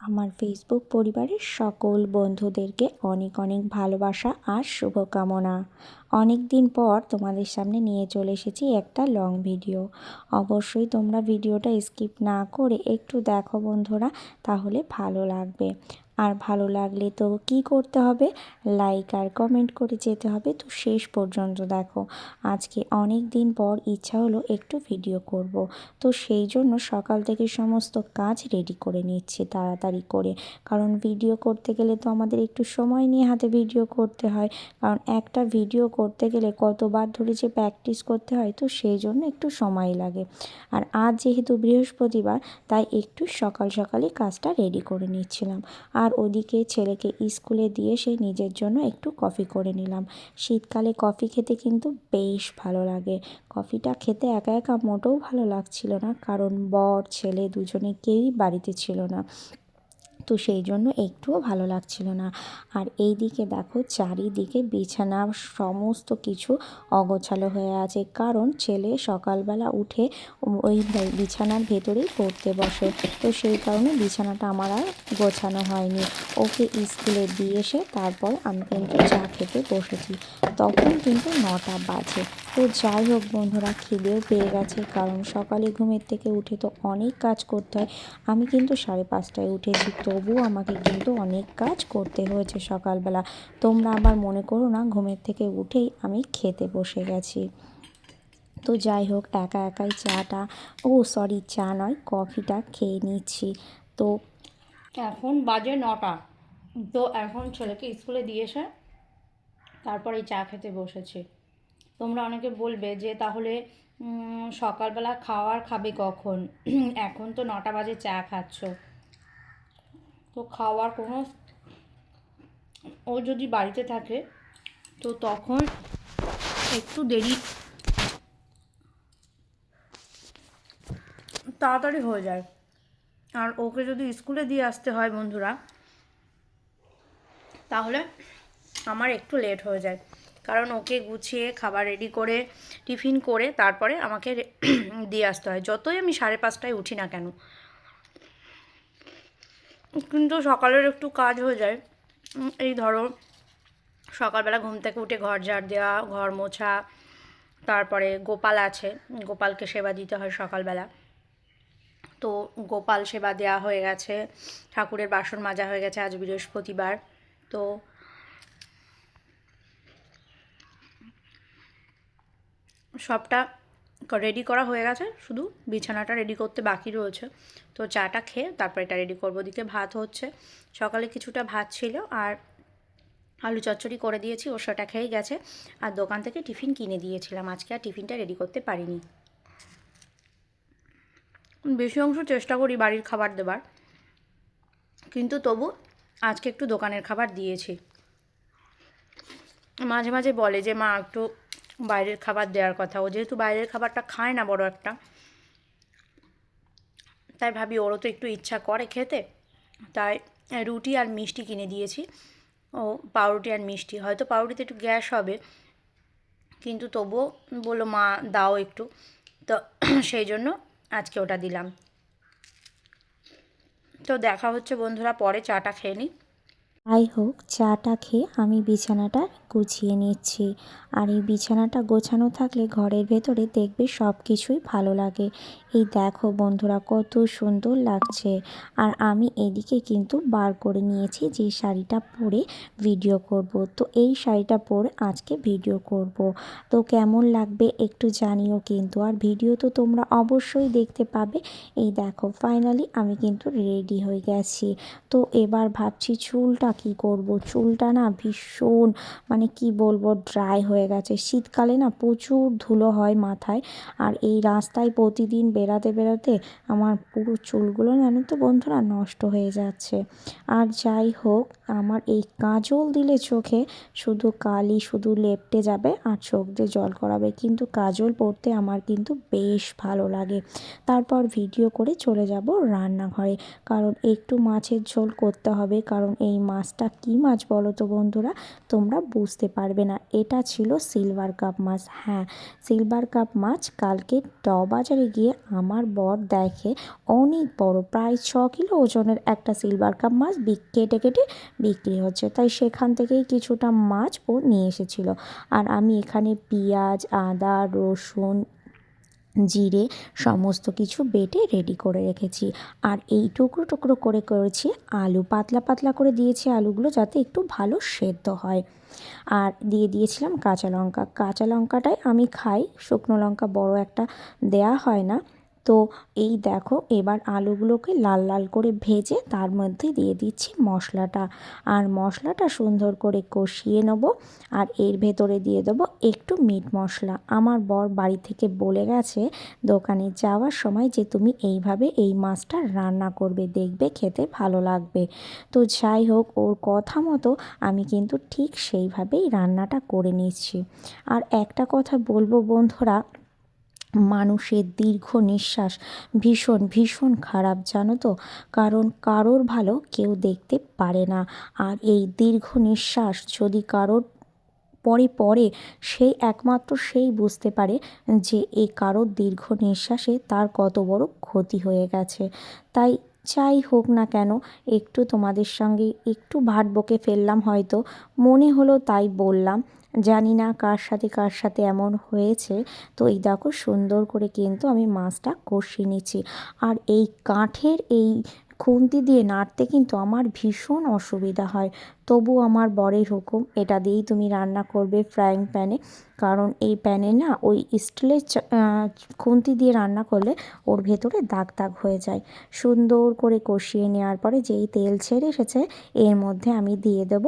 আমার ফেসবুক পরিবারের সকল বন্ধুদেরকে অনেক অনেক ভালোবাসা আর শুভকামনা। অনেক দিন পর তোমাদের সামনে নিয়ে চলে এসেছি একটা লং ভিডিও অবশ্যই তোমরা ভিডিওটা স্কিপ না করে একটু দেখো বন্ধুরা, তাহলে ভালো লাগবে। আর ভালো লাগলে তো কি করতে হবে? লাইক আর কমেন্ট করে যেতে হবে। তো শেষ পর্যন্ত দেখো, আজকে অনেক দিন পর ইচ্ছা হলো একটু ভিডিও করব। তো সেই জন্য সকাল থেকে সমস্ত কাজ রেডি করে নিচ্ছি তাড়াতাড়ি করে। কারণ ভিডিও করতে গেলে তো আমাদের একটু সময় নিয়ে হাতে ভিডিও করতে হয়। কারণ একটা ভিডিও করতে গেলে কতবার ধরে যে প্র্যাকটিস করতে হয়, তো সেই জন্য একটু সময় লাগে। আর আজ যেহেতু বৃহস্পতিবার, তাই একটু সকাল সকালে কাজটা রেডি করে নিচ্ছিলাম। আর ওদিকে ছেলেকে স্কুলে দিয়ে সে নিজের জন্য একটু কফি করে নিলাম। শীতকালে কফি খেতে কিন্তু বেশ ভালো লাগে। কফিটা খেতে একা একা মোটেও ভালো লাগছিল না, কারণ বর, ছেলে দুজনে কেউই বাড়িতে ছিল না। তো সেই জন্য একটুও ভালো লাগছিল না। আর এই দিকে দেখো চারিদিকে বিছানা সমস্ত কিছু অগোছালো হয়ে আছে। কারণ ছেলে সকালবেলা উঠে ওই বিছানার ভেতরেই পড়তে বসে। তো সেই কারণে বিছানাটা আমার আর গোছানো হয়নি। ওকে স্কুলে দিয়ে এসে তারপর আমি কিন্তু চা খেতে বসেছি। তখন কিন্তু নটা বাজে। তো যাই হোক বন্ধুরা, খিদেও পেয়ে গেছে, কারণ সকালে ঘুমের থেকে উঠে তো অনেক কাজ করতে হয়। আমি কিন্তু সাড়ে পাঁচটায় উঠেছি, তবুও আমাকে কিন্তু অনেক কাজ করতে হয়েছে সকালবেলা। তোমরা আবার মনে করো না, ঘুমের থেকে উঠেই আমি খেতে বসে গেছি। তো যাই হোক, একা একাই চাটা, ও সরি, চা নয়, কফিটা খেয়ে নিচ্ছি। তো এখন বাজে নটা। তো এখন ছেলেকে স্কুলে দিয়ে এসে তারপরে চা খেতে বসেছি। তোমরা অনেকে বলবে যে তাহলে সকালবেলা খাওয়ার খাবে কখন? এখন তো নটা বাজে চা খাচ্ছ। তো খাওয়ার কোনো ও যদি বাড়িতে থাকে, তো তখন একটু দেরি তাড়াতাড়ি হয়ে যায়। আর ওকে যদি স্কুলে দিয়ে আসতে হয় বন্ধুরা, তাহলে আমার একটু লেট হয়ে যায়। কারণ ওকে গুছিয়ে খাবার রেডি করে, টিফিন করে তারপরে আমাকে দিয়ে আসতে হয়। যতই আমি সাড়ে পাঁচটায় উঠি না কেন। কিন্তু সকালের একটু কাজ হয়ে যায়। এই ধরো, সকালবেলা ঘুম থেকে উঠে ঘর ঝাড় দেওয়া, ঘর মোছা, তারপরে গোপাল আছে। গোপালকে সেবা দিতে হয় সকালবেলা। তো গোপাল সেবা দেওয়া হয়ে গেছে। ঠাকুরের বাসন মাজা হয়ে গেছে আজ বৃহস্পতিবার। তো সবটা রেডি করা হয়ে গেছে। শুধু বিছানাটা রেডি করতে বাকি রয়েছে। তো চাটা খেয়ে তারপর এটা রেডি করব। দিকে ভাত হচ্ছে। সকালে কিছুটা ভাত ছিল আর আলু চচ্চড়ি করে দিয়েছি। ও সেটা খেয়ে গেছে। আর দোকান থেকে টিফিন কিনে দিয়েছিলাম। আজকে আর টিফিনটা রেডি করতে পারিনি। বেশি অংশ চেষ্টা করি বাড়ির খাবার দেবার। কিন্তু তবু আজকে একটু দোকানের খাবার দিয়েছি। মাঝে মাঝে বলে যে, মা, একটু বাইরের খাবার দেওয়ার কথা। ও যেহেতু বাইরের খাবারটা খায় না বড় একটা, তাই ভাবি ওরও তো একটু ইচ্ছা করে খেতে। তাই রুটি আর মিষ্টি কিনে দিয়েছি। ও পাউরুটি আর মিষ্টি। হয়তো পাউরুটিতে একটু গ্যাস হবে, কিন্তু তবুও বলল, মা, দাও একটু। তো সেই জন্য আজকে ওটা দিলাম। তো দেখা হচ্ছে বন্ধুরা, পরে চাটা খেয়ে নিই। যাই হোক, চাটা খেয়ে আমি বিছানাটা গুছিয়ে নিচ্ছি। আর এই বিছানাটা গোছানো থাকলে ঘরের ভেতরে দেখবে সব কিছুই ভালো লাগে। এই দেখো বন্ধুরা কত সুন্দর লাগছে। আর আমি এদিকে কিন্তু বার করে নিয়েছি যে শাড়িটা পরে ভিডিও করব। তো এই শাড়িটা পরে আজকে ভিডিও করব। তো কেমন লাগবে একটু জানিও কিন্তু। আর ভিডিও তো তোমরা অবশ্যই দেখতে পাবে। এই দেখো ফাইনালি আমি কিন্তু রেডি হয়ে গেছি। তো এবার ভাবছি চুলটা কি করব? চুলটা না ভীষণ মানে কি বলব ড্রাই হয়ে গেছে। শীতকালে না প্রচুর ধুলো হয় মাথায়। আর এই রাস্তায় প্রতিদিন বেড়াতে বেড়াতে আমার পুরো চুলগুলো জানো তো বন্ধুরা নষ্ট হয়ে যাচ্ছে। আর যাই হোক, আমার এই কাজল দিলে চোখে শুধু কালি, শুধু লেপটে যাবে আর চোখ দিয়ে জল করাবে। কিন্তু কাজল পরতে আমার কিন্তু বেশ ভালো লাগে। তারপর ভিডিও করে চলে যাব রান্নাঘরে। কারণ একটু মাছের ঝোল করতে হবে। কারণ এই মাছটা কী মাছ বলো তো বন্ধুরা? তোমরা বুঝতে বুঝতে পারবে না। এটা ছিল সিলভার কাপ মাছ। হ্যাঁ সিলভার কাপ মাছ কালকে বাজারে গিয়ে আমার বর দেখে, অনেক বড়, প্রায় ছ কিলো ওজনের একটা সিলভার কাপ মাছ কেটে কেটে বিক্রি হচ্ছে। তাই সেখান থেকেই কিছুটা মাছ ও নিয়ে এসেছিল। আর আমি এখানে পেঁয়াজ, আদা, রসুন জিরে সমস্ত কিছু বেটে রেডি করে রেখেছি। আর এই টুকরো টুকরো করে করেছি আলু, পাতলা পাতলা করে দিয়েছি আলুগুলো যাতে একটু ভালো সেদ্ধ হয়। আর দিয়ে দিয়েছিলাম কাঁচা লঙ্কা। কাঁচা লঙ্কাটাই আমি খাই, শুকনো লঙ্কা বড় একটা দেয়া হয় না। তো এই দেখো, এবার আলুগুলোকে লাল লাল করে ভেজে তার মধ্যে দিয়ে দিচ্ছি মশলাটা। আর মশলাটা সুন্দর করে কষিয়ে নেব আর এর ভেতরে দিয়ে দেবো একটু মিট মশলা। আমার বর বাড়ি থেকে বলে গেছে, দোকানে যাওয়ার সময় যে তুমি এইভাবে এই মাছটা রান্না করবে, দেখবে খেতে ভালো লাগবে। তো যাই হোক, ওর কথা মতো আমি কিন্তু ঠিক সেইভাবেই রান্নাটা করে নিচ্ছি। আর একটা কথা বলব বন্ধুরা মানুষের দীর্ঘ নিঃশ্বাস ভীষণ ভীষণ খারাপ, জানো তো? কারণ কারোর ভালো কেউ দেখতে পারে না। আর এই দীর্ঘ নিঃশ্বাস যদি কারোর পরে পরে সেই একমাত্র সেই বুঝতে পারে যে এই কারোর দীর্ঘ নিঃশ্বাসে তার কত বড় ক্ষতি হয়ে গেছে। তাই যাই হোক না কেন, একটু তোমাদের সঙ্গে একটু ভাট বকে ফেললাম হয়তো। মনে হলো তাই বললাম। জানি না কার সাথে কার সাথে এমন হয়েছে। তো এই দেখো সুন্দর করে কিন্তু আমি মাছটা কষিয়ে নিচ্ছি। আর এই কাঠের এই খুন্তি দিয়ে নাড়তে কিন্তু আমার ভীষণ অসুবিধা হয়। তবু আমার বরের হুকুম, এটা দিয়েই তুমি রান্না করবে ফ্রাইং প্যানে কারণ এই প্যানে না ওই স্টিলের খুন্তি দিয়ে রান্না করলে ওর ভেতরে দাগ দাগ হয়ে যায়। সুন্দর করে কষিয়ে নেওয়ার পরে যেই তেল ছেড়ে এসেছে, এর মধ্যে আমি দিয়ে দেব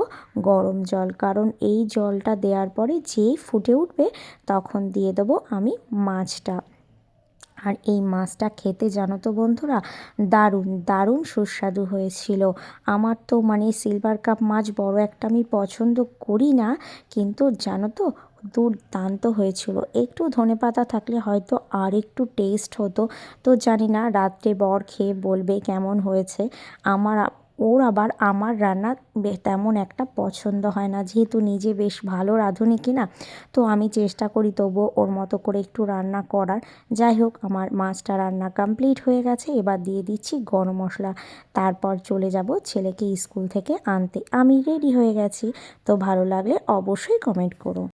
গরম জল। কারণ এই জলটা দেওয়ার পরে যেই ফুটে উঠবে, তখন দিয়ে দেবো আমি মাছটা। আর এই মাছটা খেতে জানো তো বন্ধুরা, দারুণ দারুণ সুস্বাদু হয়েছিল। আমার তো মানে সিলভার কাপ মাছ বড় একটা আমি পছন্দ করি না, কিন্তু জানো তো দুর্দান্ত হয়েছিল। একটু ধনে পাতা থাকলে হয়তো আর একটু টেস্ট হতো, তো জানি না, রাত্রে বর খেয়ে বলবে কেমন হয়েছে। আমার ওর আবার আমার রান্না তেমন একটা পছন্দ হয় না। যেহেতু নিজে বেশ ভালো রাঁধুনি কিনা তো আমি চেষ্টা করি তবুও ওর মতো করে একটু রান্না করার। যাই হোক, আমার মাছটা রান্না কমপ্লিট হয়ে গেছে। এবার দিয়ে দিচ্ছি গরম মশলা। তারপর চলে যাব ছেলেকে স্কুল থেকে আনতে। আমি রেডি হয়ে গেছি। তো ভালো লাগলে অবশ্যই কমেন্ট করো।